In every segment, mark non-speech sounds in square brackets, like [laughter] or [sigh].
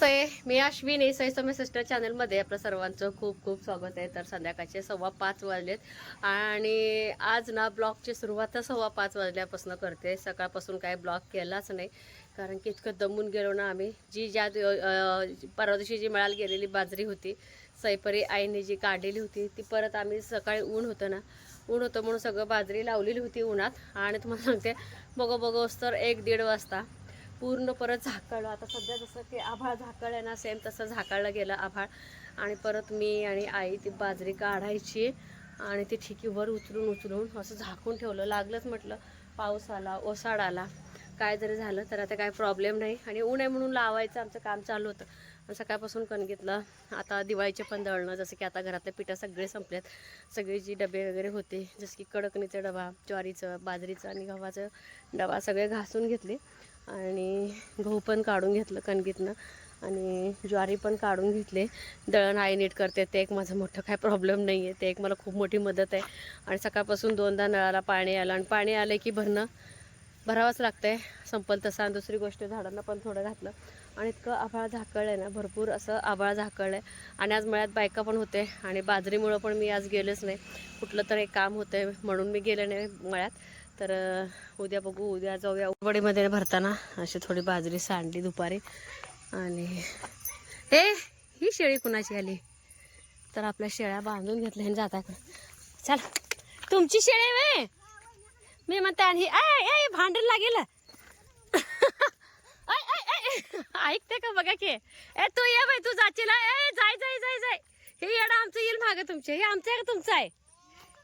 नमस्ते मी Ashwini सैसमी sister चॅनलमध्ये आपलं सर्वांचं खूप खूप स्वागत आहे. तर संध्याकाळचे सव्वा पाच वाजलेत. आणि आज ना ब्लॉगची सुरुवात सव्वा पाच वाजल्यापासून करते. सकाळपासून काय ब्लॉग केलाच नाही. कारण की इतकं दमून गेलो ना आम्ही. जी ज्या परवा दिवशी जी मिळाली गेलेली बाजरी होती सैपरी आईने जी काढलेली होती ती परत आम्ही सकाळी ऊन होतं ना. ऊन होतं म्हणून सगळं बाजरी लावलेली होती उन्हात. आणि तुम्हाला सांगते बघो बघोस तर एक दीड वाजता पूर्ण परत झाकळलं. आता सध्या जसं की आभाळ झाकळलं ना सेम तसं झाकळलं गेलं आभाळ. आणि परत मी आणि आई ती बाजरी काढायची आणि ती ठिकीवर उचलून उचलून असं झाकून ठेवलं. लागलंच म्हटलं पाऊस आला ओसाड आला. काय जरी झालं तर आता काय प्रॉब्लेम नाही. आणि ऊन आहे म्हणून लावायचं आमचं काम चालू होतं. आणि सकाळपासून कणगितलं आता दिवाळीचे पण दळणं जसं की आता घरातले पिठं सगळे संपलेत. सगळे जी डबे वगैरे होते जसं की कडकणीचा डबा ज्वारीचं बाजरीचं आणि गव्हाचं डबा सगळे घासून घेतले. आणि गहू पण काढून घेतलं कणगीतनं. आणि ज्वारी पण काढून घेतले. दळण आई नीट करते. ते एक माझं मोठं काय प्रॉब्लेम नाही आहे ते एक मला खूप मोठी मदत आहे. आणि सकाळपासून दोनदा नळाला पाणी आलं. आणि पाणी आलं की भरणं भरावंच लागतं आहे संपल तसं. आणि दुसरी गोष्ट झाडांना पण थोडं घातलं. आणि इतकं आभाळ झाकळलं आहे ना. भरपूर असं आभाळ झाकळलं आहे. आणि आज मळ्यात बायका पण होते. आणि बाजरीमुळं पण मी आज गेलेच नाही. कुठलं तर एक काम होतं आहे म्हणून मी गेले नाही मळ्यात. तर उद्या बघू. उद्या जाऊया उबडीमध्ये भरताना. अशी थोडी बाजरी सांडली दुपारी. आणि हे ही शेळी कुणाची आली? तर आपल्या शेळ्या बांधून घेतल्या आणि जाता का चल. तुमची शेळी वे मी म्हणते आणि ए भांडण लागेल. [laughs] आय, ऐकते का बघा की? ए तू ये बाई तू जाचील. ए जाय जाय जाय जाय. हे येडा आमचं येईल मागं तुमचे. हे आमचं आहे का तुमचं आहे?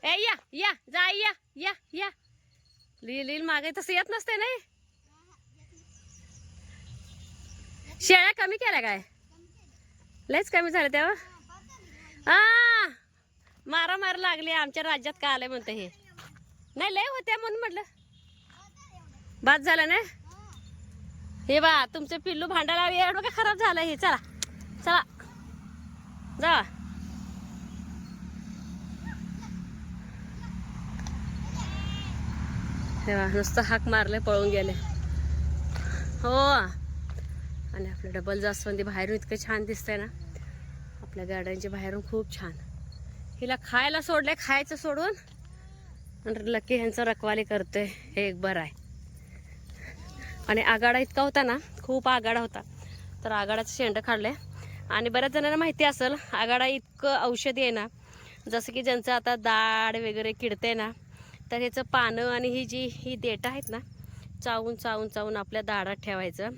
ए या या. जाय या या या. लिहिल लिहिल मागे तसं येत नसते नाही? शेळ्या कमी केल्या काय? लयच कमी झालं तेव्हा? हा मारा मारा लागली आमच्या राज्यात का आलंय म्हणतं हे. नाही लय होत्या म्हणून म्हटलं. बाद झालं ना? हे बा तुमचं पिल्लू भांडायला एवढं काय खराब झालं हे? चला चला. जा तेव्हा नुसतं हाक मारले पळून गेले. हो. आणि आपलं डबल जास्वंदी बाहेरून इतकं छान दिसतंय ना. आपल्या गार्डनच्या बाहेरून खूप छान. हिला खायला सोडलंय खायचं सोडून. आणि लकी ह्यांचं रखवाली करतोय हे एक बरं आहे. आणि आगाडा इतका होता ना खूप आगाडा होता. तर आगाडाचं शेंड काढले आणि बऱ्याच जणांना माहिती असेल आगाडा इतकं औषधी आहे ना जसं की ज्यांचं आता दाढ वगैरे किडते ना तर ह्याचं पानं आणि ही जी ही देठं आहेत ना चावून चावून चावून आपल्या दाडात ठेवायचं.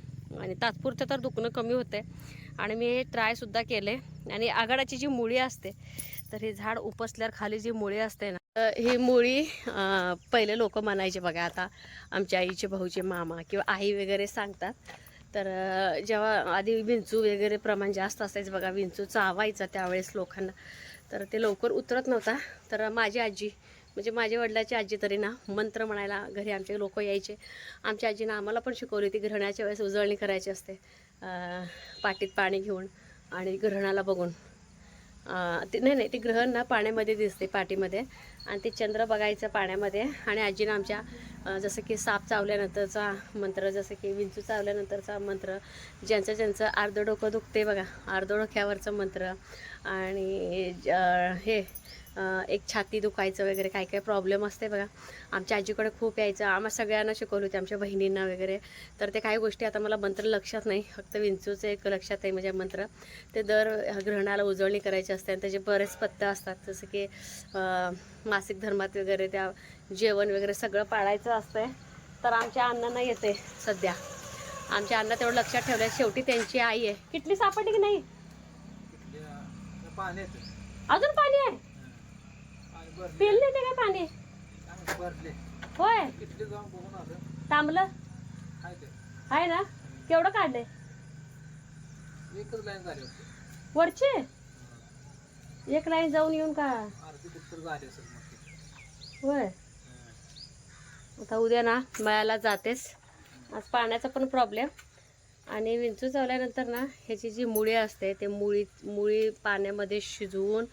आणि तात्पुरतं तर दुखणं कमी होते आणि मी हे ट्रायसुद्धा केले आणि आघाडाची जी मुळी असते तर हे झाड उपसल्यावर खाली जी मुळी असते ना तर ही मुळी पहिले लोक म्हणायचे बघा आता आमच्या आईचे भाऊचे मामा किंवा आई वगैरे सांगतात. तर जेव्हा आधी विंचू वगैरे प्रमाण जास्त असायचं बघा विंचू चावायचा त्यावेळेस लोकांना. तर ते लवकर उतरत नव्हता. तर माझी आजी म्हणजे माझ्या वडिलाची आजी तरी ना मंत्र म्हणायला घरी आमचे लोक यायचे. आमच्या आजीनं आम्हाला पण शिकवली होती ग्रहणाच्या वेळेस उजळणी करायची असते. पाटीत पाणी घेऊन आणि ग्रहणाला बघून. ती ते नाही नाही ते ग्रहण ना पाण्यामध्ये दिसते पाठीमध्ये. आणि ते चंद्र बघायचं पाण्यामध्ये आणि आजीनं आमच्या जसं की साप चावल्यानंतरचा मंत्र जसं की विंचू चावल्यानंतरचा मंत्र ज्यांचं ज्यांचं अर्धं डोकं दुखते बघा अर्धं डोक्यावरचं मंत्र आणि ज- हे एक छाती दुखायचं वगैरे काय काय प्रॉब्लेम असते बघा. आमच्या आजीकडे खूप यायचं. आम्हा सगळ्यांना शिकवलं होते आमच्या बहिणींना वगैरे. तर ते काही गोष्टी आता मला मंत्र लक्षात नाही. फक्त विंचूचं एक लक्षात आहे म्हणजे मंत्र. ते दर ग्रहणाला उजळणी करायची असते आणि त्याचे बरेच पत्ते असतात. जसं की मासिक धर्मात वगैरे त्या जेवण वगैरे सगळं पाळायचं असतंय. तर आमच्या अण्णांना येते सध्या. आमच्या अण्णा तेवढं लक्षात ठेवलं शेवटी त्यांची आई आहे. किटली सापडली की नाही? अजून पाणी आहे? पिल ते काय पाणी? होय. थांबलं. आहे ना? केवढं होती. वरचे? एक लाईन जाऊन येऊन का. होय. आता उद्या ना मळ्याला जातेस. आज पाण्याचा पण प्रॉब्लेम आणि विंचू चावल्यानंतर ना ह्याची जी मुळी असते ते मुळी मुळी पाण्यामध्ये शिजवून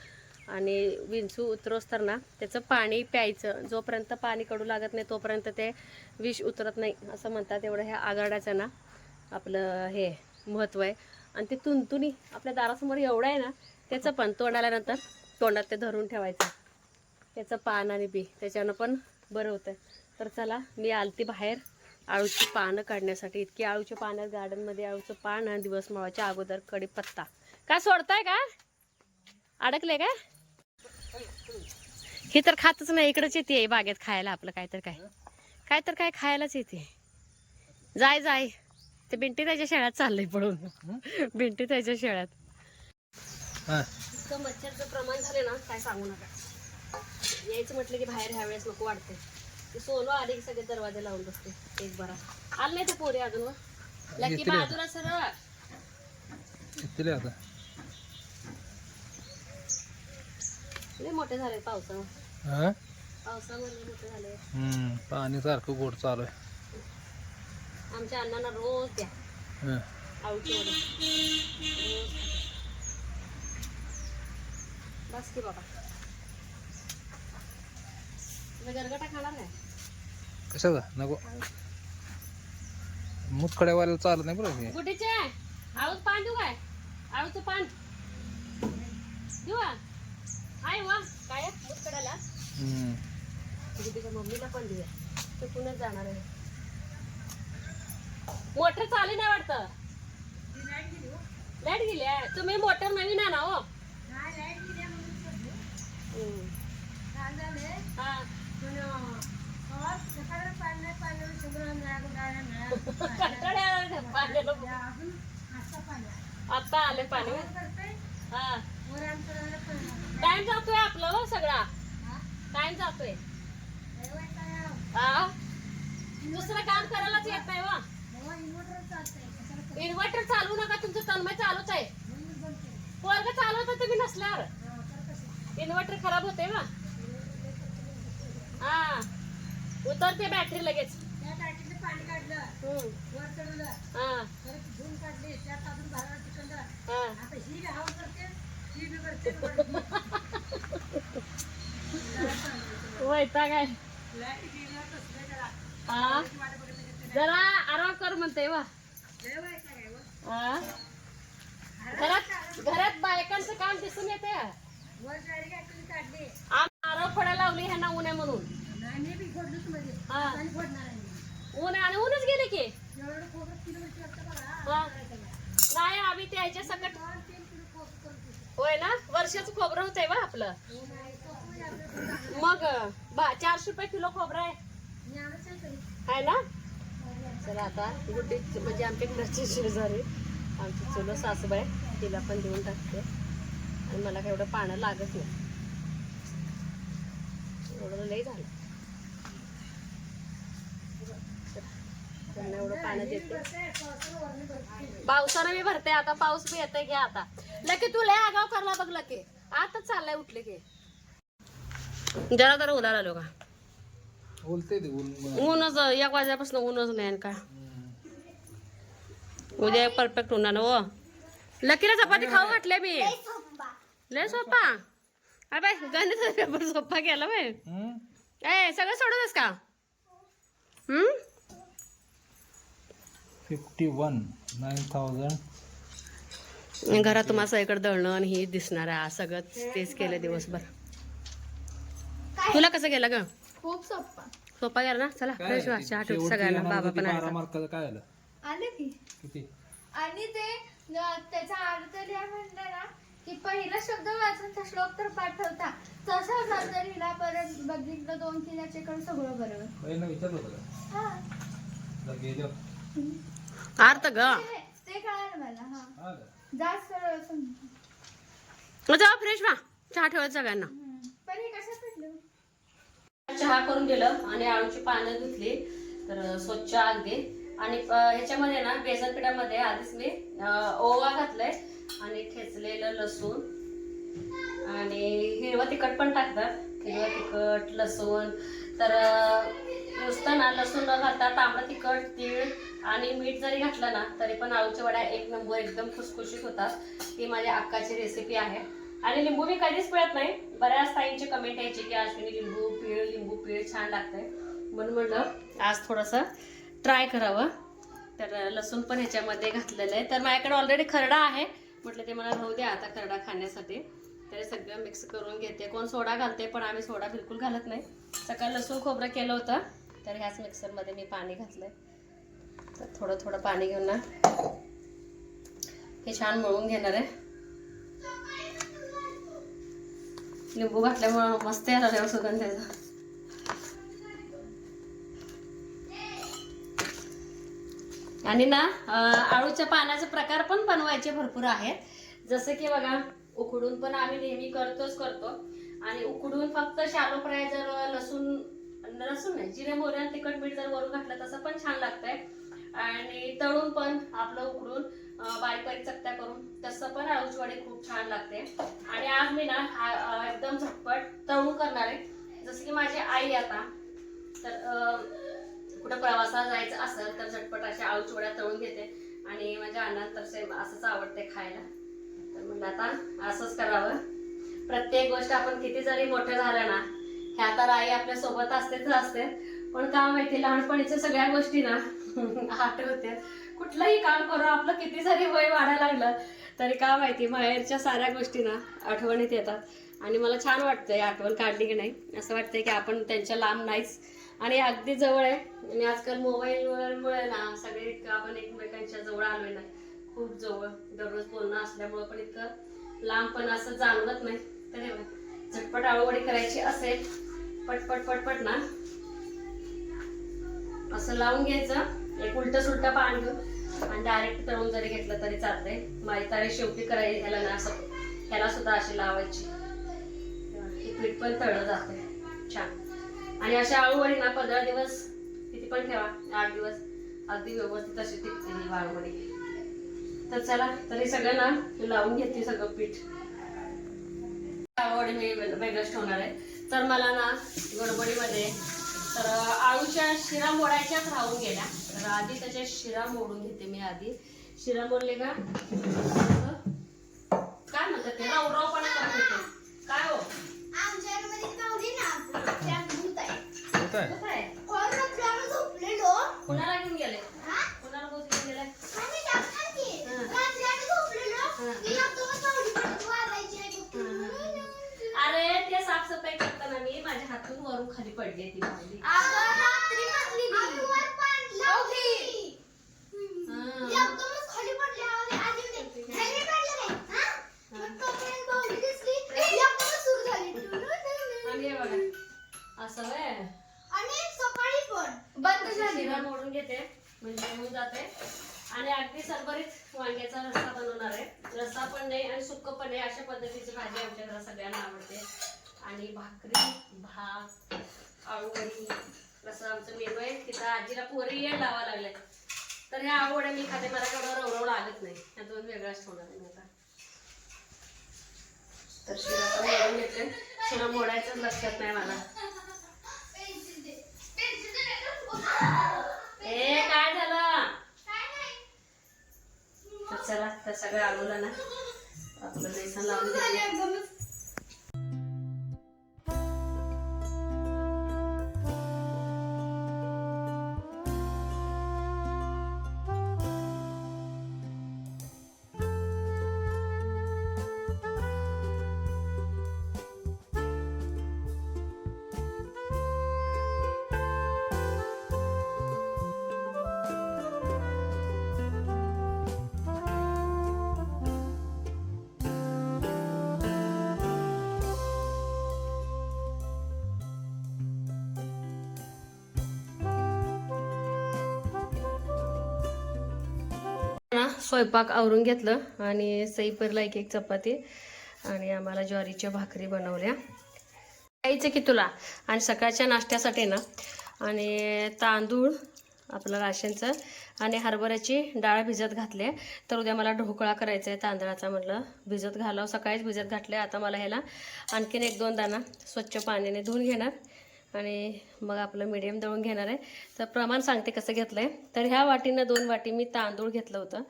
आणि विंचू उतरवसताना त्याचं पाणी प्यायचं. जोपर्यंत पाणी कडू लागत नाही तोपर्यंत ते विष उतरत नाही असं म्हणतात एवढं ह्या आघाडाचं ना आपलं हे महत्त्व आहे. आणि ते तुंतुनी आपल्या दारासमोर एवढं आहे ना त्याचं पण तोंड आल्यानंतर तोंडात ते धरून ठेवायचं. त्याचं पान आणि बी त्याच्यानं पण बरं होतं. तर चला मी आलती बाहेर आळूची पानं काढण्यासाठी. इतकी आळूची पानं गार्डनमध्ये आळूचं पान आणि दिवस मावाच्या अगोदर कडीपत्ता. काय सोडताय का? अडकले काय ही तर खातच नाही इकडंच येते बागेत खायला आपलं काय तर काय. काय तर काय खायलाच येते. जाय जाय. ते बिंटी त्याच्या शेळ्यात चाललंय पडून बिंटी त्याच्या शेळ्यात. हा. इतकं मच्छरचं प्रमाण झाले ना काय सांगू नका. यायचं म्हटलं की बाहेर ह्या वेळेस नको वाटते. ते सोलो आले की सगळे दरवाजे लावून बसते एक बरा. आलं नाही ते पोरी अजून वर लकी. बाजूला सरळ आता. लय मोठे झाले पावसामुळे हा? हम्म पाणी सारखं गोड चालू आहे आमच्या अण्णांना रोज द्या. हा. आळूची वडे. रोज खाते. बस की बाबा. तुम्ही गरगटा खाणार नाही? कशाचा? नको. मुतखड्यावाल्याला चालत नाही बरं हे. गुटीचे आळूच पान देऊ काय? आळूचं पान. देऊ? आहे वा. काय मुतकडाला गुटीच्या मम्मीला पण देऊया. ते पुण्यात जाणार आहे. मोटर चालू नाही वाटतं. लाइट गेली आहे. तुम्ही मोटर नवीन आणा हो. हा कंटाळा पाण्याला आता आले पाणी हा टाइम जातोय आपला हो सगळा टाइम जातोय हा दुसरं काम करायलाच येत नाही वा इन्व्हर्टर चालू नका तुमचं तन्मय चालूच आहे वर्ग चालवता तुम्ही नसल्यावर इन्व्हर्टर खराब होते ना हा उतरते बॅटरी लगेच. हम्म. हा. हा. [laughs] हा जरा. आराम कर म्हणते वा. हा. घरात घरात बायकांचं काम दिसून येते आराम फळा लावली ह्यांना ऊन आहे म्हणून हा. ऊन आहे आणि ऊनच गेले की. हा. नाही आम्ही ते ह्याच्या सकट होय ना? वर्षाचं खोबरं होतंय बा आपलं. मग बा चारशे रुपये किलो खोबरं आहे. आहे ना? चला आता गुड्डी म्हणजे आमच्या घरची शेजारी आमची चुलं सासूबाई तिला पण देऊन टाकते. आणि मला काय एवढं पाणी लागत नाही. एवढं लई झालं. एवढं पाणी देते. पावसानं मी भरते आता पाऊस बी येते घ्या आता. लकी तू लय आगाव करला बघ लकी. आता चाललाय उठले की. जरा जरा उदार आलो का? ऊनच एक वाजल्यापासून ऊनच नाही का उद्या परफेक्ट होणार हो. लकीला चपाती खाऊ घातले मी. लय सोपा. अरे बाय गणित पेपर सोपा केला बाय ए सगळं सोडूनच का हम्म फिफ्टी वन नाईन थाउजंड घरात तुम्हाला सगळीकडे दळणं आणि हे दिसणार आहे. सगळं तेच केलं दिवसभर. तुला कसं गेलं ग? खूप सोपा. सोपा गेला ना? चला फ्रेश व्हा. चहा ठेवू सगळ्यांना. बाबा पण बारा आला. मार्काचं काय आलं? आले की. किती? आणि ते त्याचा अर्थ लिहा म्हणलं ना की पहिला शब्द वाचून त्या श्लोक तर पाठवता. तसा अर्थ लिहिला परत बघितलं दोन तीन याच्याकडे सगळं बरोबर पहिलं विचारलं होतं का? हा. जरा गेलो. अर्थ ग. ते कळालं मला? जास्त फ्रेश व्हा. चहा ठेवत सगळ्यांना. पण हे कसं पडलं चहा करून दिलं आणि आळूची पानं धुतली तर स्वच्छ अगदी आणि ह्याच्यामध्ये ना बेसन पिठामध्ये आधीच मी ओवा घातलाय आणि ठेचलेलं लसूण. आणि हिरवं तिखट पण टाकतात. हिरवं तिखट लसूण. तर नुसतं ना लसूण न घालता तांबडं तिखट तीळ आणि मीठ जरी घातलं ना तरी पण आळूच्या वड्या एक नंबर एकदम खुसखुशीत होतात. ती माझ्या अक्काची रेसिपी आहे. आणि लिंबू मी कधीच पिळत नाही. बऱ्याच ताईंची कमेंट यायची की अश्विनी लिंबू पिळ लिंबू पिळ छान लागतंय. म्हणून म्हणलं आज थोडंसं ट्राय करावं. तर लसूण पण ह्याच्यामध्ये घातलेलं आहे. तर माझ्याकडे ऑलरेडी खरडा आहे. म्हटलं ते मला राहू द्या आता खरडा खाण्यासाठी. तर सगळं मिक्स करून घेते. कोण सोडा घालते पण आम्ही सोडा बिलकुल घालत नाही. सकाळी लसूण खोबरं केलं होतं. तर ह्याच मिक्सरमध्ये मी पाणी घातलंय. तर थोडं थोडं पाणी घेऊन ना. हे छान मळून घेणार आहे. लिंबू घातल्यामुळं मस्त आला सुगंध त्याचा आणि ना आळूच्या पानाचे प्रकार पण बनवायचे भरपूर आहेत. जसं की बघा उकडून पण आम्ही नेहमी करतोच करतो. आणि उकडून फक्त शालो फ्राय जर लसूण लसूण नाही जिरे मोहरी आणि तिखट मीठ जर वरून घातलं तसं पण छान लागतंय. आणि तळून पण आपलं उकडून बारीक बारीक चकत्या करून तसं पण आळूची वडी खूप छान लागते. आणि आज मी ना एकदम झटपट तळून करणार आहे. जसं की माझी आई आता तर कुठं प्रवासाला जायचं असेल तर झटपट अशा आळू वड्या तळून घेते. आणि माझ्या अण्णांना तर सेम असंच आवडते खायला. तर म्हणलं आता असंच करावं. प्रत्येक गोष्ट आपण किती जरी मोठं झालं ना ह्या तर आई आपल्यासोबत असतेच असते. पण का माहिती लहानपणीच्या सगळ्या गोष्टी ना [laughs] आठवते. कुठलंही काम करू आपलं किती जरी वय वाढायला लागलं तरी का माहिती माहेरच्या साऱ्या गोष्टी ना आठवणीत येतात. आणि मला छान वाटतंय आठवण काढली की नाही. असं वाटतंय की आपण त्यांच्या लांब नाहीच. आणि अगदी जवळ आहे. आणि आजकाल मोबाईलमुळे ना सगळे इतकं आपण एकमेकांच्या जवळ आलोय ना. खूप जवळ. दररोज बोलणं असल्यामुळं पण इतकं लांब पण असं जाणवत नाही. तर झटपट आळूवडी करायची असेल पटपट पटपट ना. असं लावून घ्यायचं. एक उलट सुलट पान घेऊन. आणि डायरेक्ट तळून जरी घेतलं तरी चालतंय. माझी तारी शेवटी करायची ह्याला ना असं ह्याला सुद्धा अशी लावायची. हे पीठ पण तळलं जाते छान. आणि अशा आळूवडी ना पंधरा दिवस किती पण ठेवा. आठ दिवस. अगदी व्यवस्थित अशी टिकते ही वाळवडी. तर चला तरी सगळं ना लावून घेते सगळं पीठ. आळूवडी मी वेगळंच ठेवणार आहे. तर मला ना गडबडीमध्ये तर आळूच्या शिरा मोडायच्याच राहून गेल्या. तर आधी त्याच्या शिरा मोडून घेते मी आधी. शिरा मोडले का? काय म्हणतात ते? रावरावपणा करत होते. काय हो? आमच्या मध्ये पाहुणे ना त्यात भूत आहे होत आहे कसं आहे कोण रात्री झोपलेलो कुणाला घेऊन गेले हा? कुणाला बोल घेऊन गेलाय आम्ही टाकणार की. हा. रात्री आम्ही झोपलेलो. हा. की एकदमच पाहुणे पडत वाजायची आहे. अरे ते साफसफाई करताना मी माझ्या हातून वरून खाली पडली ती. हा. हा? हे बघा. असं आणि सकाळी पण. बंद मोडून घेते. म्हणजे होऊन जाते. आणि अगदी सरभरीत वांग्याचा रस्सा बनवणार आहे. रस्सा पण नाही आणि सुक्क पण नाही. अशा पद्धतीची भाजी आमच्या सगळ्यांना आवडते. आणि भाकरी भात आळूवडी असं आमचं मेनू आहे. तिथं आजीला पोरी येड लावा लागले तर ह्या आवड मी खाते. मला केवढं रवरव लागत नाही. ह्या दोन वेगळाच ठेवणार आहे आता. तर शिरा पण मोडून घेते. शिरा मोडायचं लक्षात नाही मला. ए काय झालं? तर चला तर सगळं आलूला ना. आपलं बेसन लावून स्वयंपाक आवरून घेतलं आणि सईपरला एक एक चपाती आणि आम्हाला ज्वारीच्या भाकरी बनवल्या. यायचं की तुला? आणि सकाळच्या नाश्त्यासाठी ना. आणि तांदूळ आपलं राशनचं आणि हरभऱ्याची डाळ भिजत घातले. तर उद्या मला ढोकळा करायचा आहे तांदळाचा म्हटलं भिजत घालावं. सकाळीच भिजत घातलं आता मला ह्याला आणखीन एक दोन दाणा स्वच्छ पाण्याने धुवून घेणार. आणि मग आपलं मिडियम दळून घेणार आहे. तर प्रमाण सांगते कसं घेतलं आहे तर ह्या वाटीनं दोन वाटी मी तांदूळ घेतलं होतं.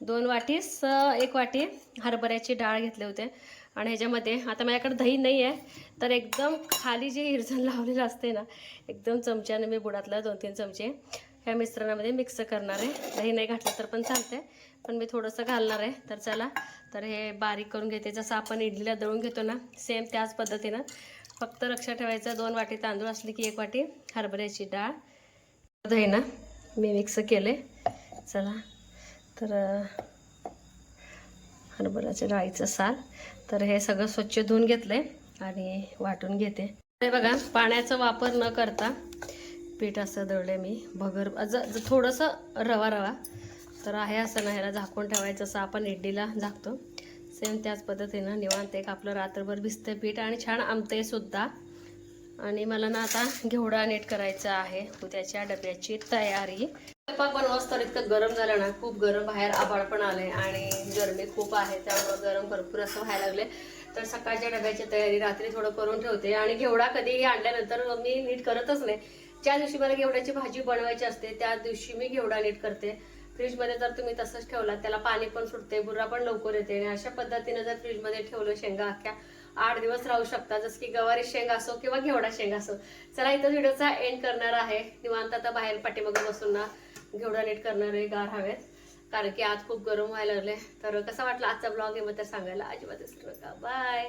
दोन वाटीस एक वाटी हरभऱ्याची डाळ घेतले होते. आणि ह्याच्यामध्ये आता माझ्याकडे दही नाही आहे तर एकदम खाली जे हिरजण लावलेलं असते ना एकदम चमच्याने मी बुडातलं दोन तीन चमचे ह्या मिश्रणामध्ये मिक्स करणार आहे. दही नाही घातलं तर पण चालतंय पण मी थोडंसं घालणार आहे. तर चला तर हे बारीक करून घेते. जसं आपण इडलीला दळून घेतो ना सेम त्याच पद्धतीनं. फक्त लक्षात ठेवायचं दोन वाटी तांदूळ असले की एक वाटी हरभऱ्याची डाळ. दही ना मी मिक्स केले. चला तर हरभऱ्याच्या डाळीचं साल. तर हे सगळं स्वच्छ धुवून घेतलं आणि वाटून घेते. हे बघा पाण्याचा वापर न करता पीठ असं दळले मी. भगर ज थोडंसं रवा रवा. तर आहे असं नाही ह्याला झाकून ठेवायचं असं आपण इडलीला झाकतो. सेम त्याच पद्धतीनं निवांत एक आपलं रात्रभर भिजतं पीठ आणि छान आमतंय सुद्धा. आणि मला ना आता घेवडा नीट करायचा आहे. उद्याच्या डब्याची तयारी. स्वयंपाक बनवस तर इतकं गरम झालं ना खूप गरम बाहेर आभाळ पण आले आणि गरमी खूप आहे त्यामुळं गरम भरपूर असं व्हायला लागले तर सकाळच्या डब्याची तयारी रात्री थोडं करून ठेवते. आणि घेवडा कधीही आणल्यानंतर मी नीट करतच नाही. ज्या दिवशी मला घेवड्याची भाजी बनवायची असते त्या दिवशी मी घेवडा नीट करते. फ्रीजमध्ये जर तुम्ही तसंच ठेवला त्याला पाणी पण सुटते बुर्रा पण लवकर येते आणि अशा पद्धतीने जर फ्रीजमध्ये ठेवलं शेंगा अख्ख्या आठ दिवस राहू शकतात. जसं की गवारी शेंगा असो किंवा घेवडा शेंगा असो. चला इथं व्हिडिओचा एंड करणार आहे. निवांत आता बाहेर पाठीमागे बसून ना घेवडा नीट करणारे गार हवेत. कारण की आज खूप गरम व्हायला लागले तर कसा वाटला आजचा ब्लॉग आहे मग तर सांगायला अजिबात विसरू नका. बाय